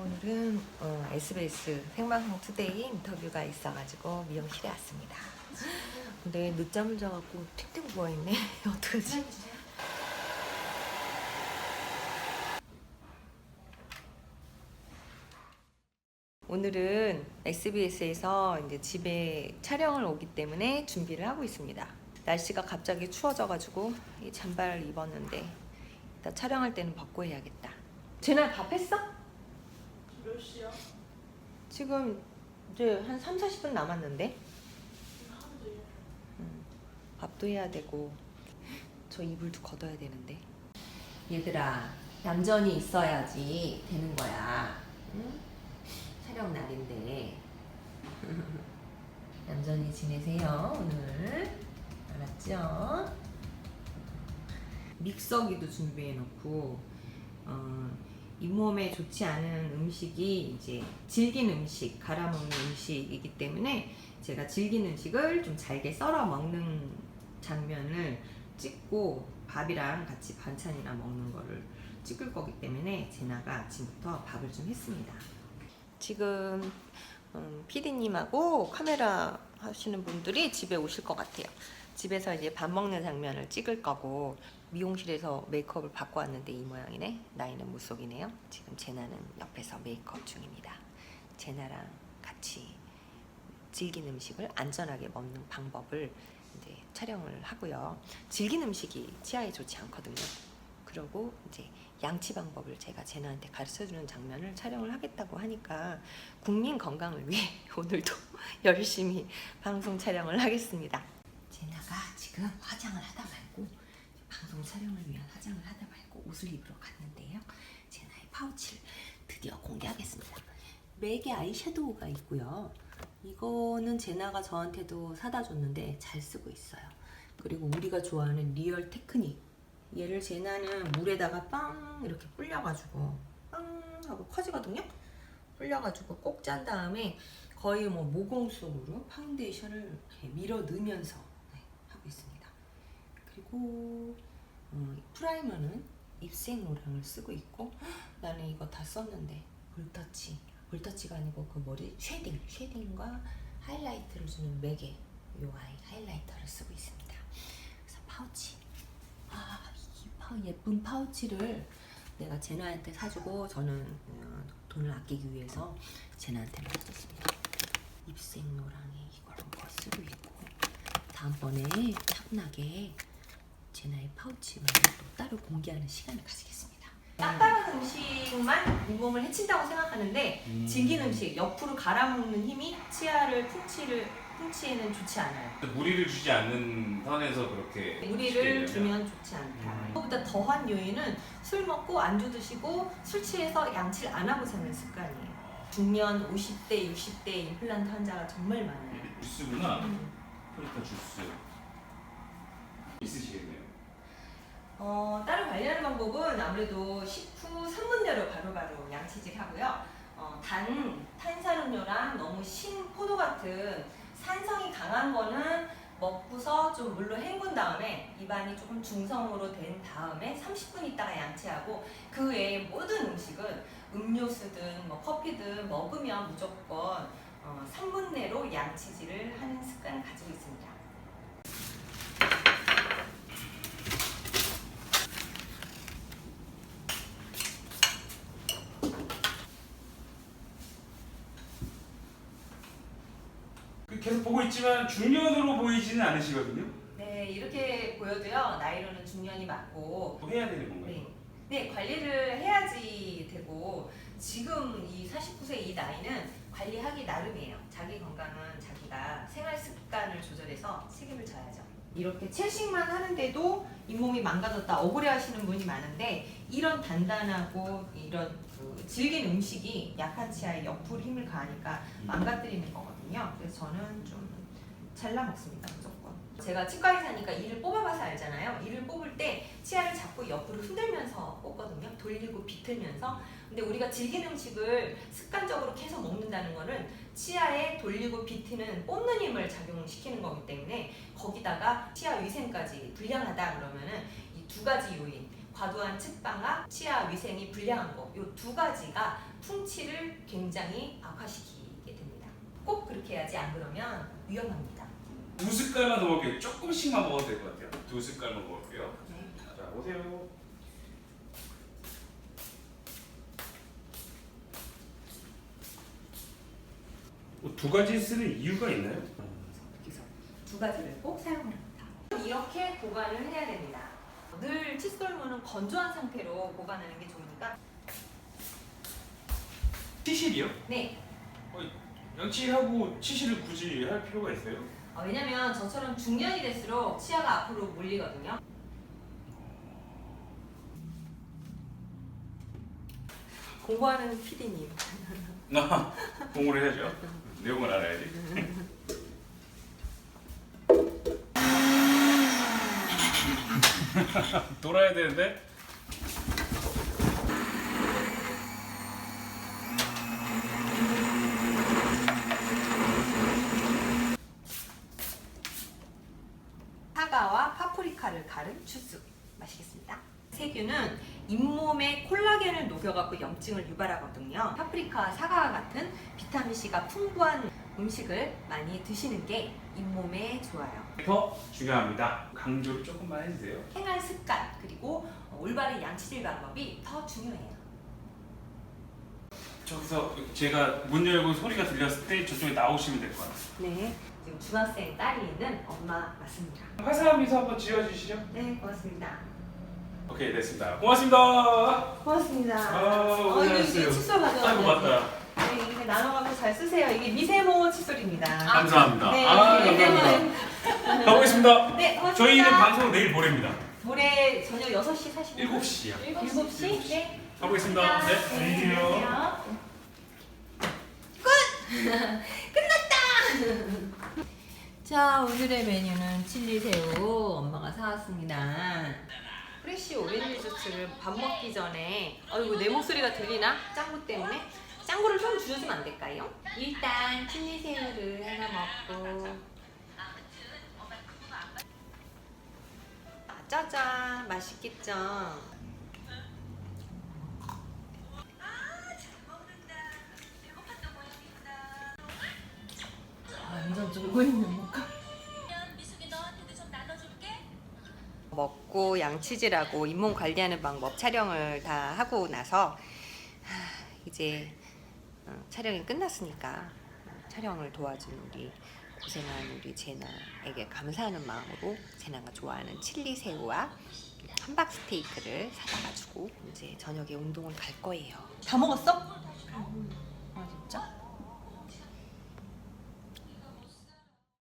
오늘은 어, SBS 생방송 투데이 인터뷰가 있어가지고 미용실에 왔습니다. 근데 늦잠을 자갖고 탱탱 부어있네. 어떡하지? 오늘은 SBS에서 이제 집에 촬영을 오기 때문에 준비를 하고 있습니다. 날씨가 갑자기 추워져가지고 이 잠바를 입었는데 이따 촬영할 때는 벗고 해야겠다. 쟤네 밥 했어? 지금 이제 한 3, 40분 남았는데? 하루도 밥도 해야 되고 저 이불도 걷어야 되는데. 얘들아 얌전히 있어야지 되는 거야. 응? 촬영 날인데. 얌전히 지내세요 오늘. 알았죠? 믹서기도 준비해 놓고 어, 잇몸에 좋지 않은 음식이 이제 질긴 음식 갈아 먹는 음식이기 때문에 제가 질긴 음식을 좀 잘게 썰어 먹는 장면을 찍고 밥이랑 같이 반찬이랑 먹는 거를 찍을 거기 때문에 제나가 아침부터 밥을 좀 했습니다. 지금 음, PD님하고 카메라 하시는 분들이 집에 오실 것 같아요. 집에서 이제 밥 먹는 장면을 찍을 거고 미용실에서 메이크업을 받고 왔는데 이 모양이네. 나이는 무속이네요. 지금 제나는 옆에서 메이크업 중입니다. 제나랑 같이 질긴 음식을 안전하게 먹는 방법을 이제 촬영을 하고요. 질긴 음식이 치아에 좋지 않거든요. 그러고 이제 양치 방법을 제가 제나한테 가르쳐 주는 장면을 촬영을 하겠다고 하니까 국민 건강을 위해 오늘도 열심히 방송 촬영을 하겠습니다. 제나가 지금 화장을 하다 말고 방송 촬영을 위한 화장을 하다 말고 옷을 입으러 갔는데요. 제나의 파우치를 드디어 공개하겠습니다. 맥의 아이섀도우가 있고요. 이거는 제나가 저한테도 사다 줬는데 잘 쓰고 있어요. 그리고 우리가 좋아하는 리얼 테크닉. 얘를 제나는 물에다가 빵 이렇게 불려가지고 빵 하고 커지거든요. 불려가지고 꼭 짠 다음에 거의 뭐 모공속으로 파운데이션을 밀어 넣으면서. 그리고 어, 프라이머는 입생 노랑을 쓰고 있고 나는 이거 다 썼는데 볼터치 볼터치가 아니고 그 머리 쉐딩 쉐딩과 하이라이트를 주는 맥의 요 아이 하이라이터를 쓰고 있습니다. 그래서 파우치 아이 파, 예쁜 파우치를 내가 제나한테 사주고 저는 어, 돈을 아끼기 위해서 제나한테만 사줬습니다. 입생 노랑에 이런 거 쓰고 있고 다음번에 탐나게 제나의 파우치만 또 따로 공개하는 시간을 가지겠습니다. 딱딱한 음식만 잇몸을 해친다고 생각하는데 음. 질긴 음식 옆으로 갈아먹는 힘이 치아를 풍치를 풍치에는 좋지 않아요. 무리를 주지 않는 선에서 그렇게 무리를 쉽게 주면 좋지 않다. 음. 그보다 더한 요인은 술 먹고 안주 드시고 술 취해서 양치를 안 하고 사는 습관이에요. 중년 50대, 60대 임플란트 환자가 정말 많아요. 주스구나. 음. 프리터 주스 있으시겠네요. 어, 따로 관리하는 방법은 아무래도 식후 3분 내로 바로바로 양치질 하고요. 어, 단 탄산음료랑 너무 신 포도 같은 산성이 강한 거는 먹고서 좀 물로 헹군 다음에 입안이 조금 중성으로 된 다음에 30분 있다가 양치하고 그 외에 모든 음식은 음료수든 뭐 커피든 먹으면 무조건 어, 3분 내로 양치질을 하는 습관을 가지고 있습니다. 그 계속 보고 있지만 중년으로 보이지는 않으시거든요. 네, 이렇게 보여도요. 나이로는 중년이 맞고 뭐 해야 되는 건가요? 네. 네, 관리를 해야지 되고 지금 이 49세 이 나이는 관리하기 나름이에요. 자기 건강은 자기가 생활 습관을 조절해서 책임을 져야죠. 이렇게 채식만 하는데도 잇몸이 망가졌다 억울해 하시는 분이 많은데 이런 단단하고 이런 그 질긴 음식이 약한 치아에 옆으로 힘을 가하니까 망가뜨리는 거거든요. 그래서 저는 좀 잘라 먹습니다, 무조건. 제가 치과 의사니까 이를 뽑아봐서 알잖아요. 이를 뽑을 때 치아를 자꾸 옆으로 흔들면서 뽑거든요. 돌리고 비틀면서. 근데 우리가 질긴 음식을 습관적으로 계속 먹는다는 거는 치아에 돌리고 비트는 뽑는 힘을 작용시키는 거기 때문에 거기다가 치아 위생까지 불량하다 그러면은 이 두 가지 요인 과도한 측방압, 치아 위생이 불량한 거, 이두 가지가 풍치 수치를 굉장히 악화시키게 됩니다. 꼭 그렇게 해야지 안 그러면 위험합니다. 두 숟갈만 더 먹을게요. 조금씩만 먹어도 될 것 같아요. 두 숟갈만 먹을게요. 네. 자 오세요. 뭐두 가지 쓰는 이유가 있나요? 두 가지를 꼭 사용합니다. 이렇게 보관을 해야 됩니다. 늘 칫솔물은 건조한 상태로 보관하는 게 좋으니까 치실이요? 네 양치하고 치실을 굳이 할 필요가 있어요? 어, 왜냐면 저처럼 중년이 될수록 치아가 앞으로 몰리거든요. 공부하는 PD님. 나 공부를 해야죠. 내용을 알아야지. 돌아야 되는데. 사과와 파프리카를 갈은 주스 마시겠습니다. 세균은 잇몸에 콜라겐을 녹여갖고 염증을 유발하거든요. 파프리카와 사과와 같은 비타민 C가 풍부한 음식을 많이 드시는 게 잇몸에 좋아요. 더 중요합니다. 강조를 조금만 해주세요. 생활 습관 그리고 올바른 양치질 방법이 더 중요해요. 저기서 제가 문 열고 소리가 들렸을 때 저쪽에 나오시면 될 것 같아요. 네, 지금 중학생 딸이 있는 엄마 맞습니다. 화사한 미소 한번 지어주시죠. 네, 고맙습니다. 오케이 됐습니다. 고맙습니다. 고맙습니다. 아, 어, 이거 이제 고생하셨어요. 칫솔 아이고 가져왔는데. 맞다. 네, 이렇게 나눠갖고 잘 쓰세요. 이게 미세모 칫솔입니다. 감사합니다. 네, 아, 네, 감사합니다. 가보겠습니다. 네, 고맙습니다. 저희는 방송 내일 모레입니다. 모레 저녁 6시 사시는 7시요. 7시? 네. 가보겠습니다. 네, 안녕히 계세요. 자, 오늘의 메뉴는 칠리새우 엄마가 사왔습니다. 프레쉬 오렌지 주스를 밥 먹기 전에 어이구 내 목소리가 들리나? 짱구 때문에? 짱구를 좀 줄여주면 안 될까요? 일단 칠리새우를 하나 먹고 아, 짜잔 맛있겠죠? 완전 졸고 있는 목각 먹고 양치질하고 잇몸 관리하는 방법 촬영을 다 하고 나서 하, 이제 어, 촬영이 끝났으니까 촬영을 도와준 우리 고생한 우리 제나에게 감사하는 마음으로 제나가 좋아하는 칠리 새우와 함박 스테이크를 사다 가지고 이제 저녁에 운동을 갈 거예요. 다 먹었어?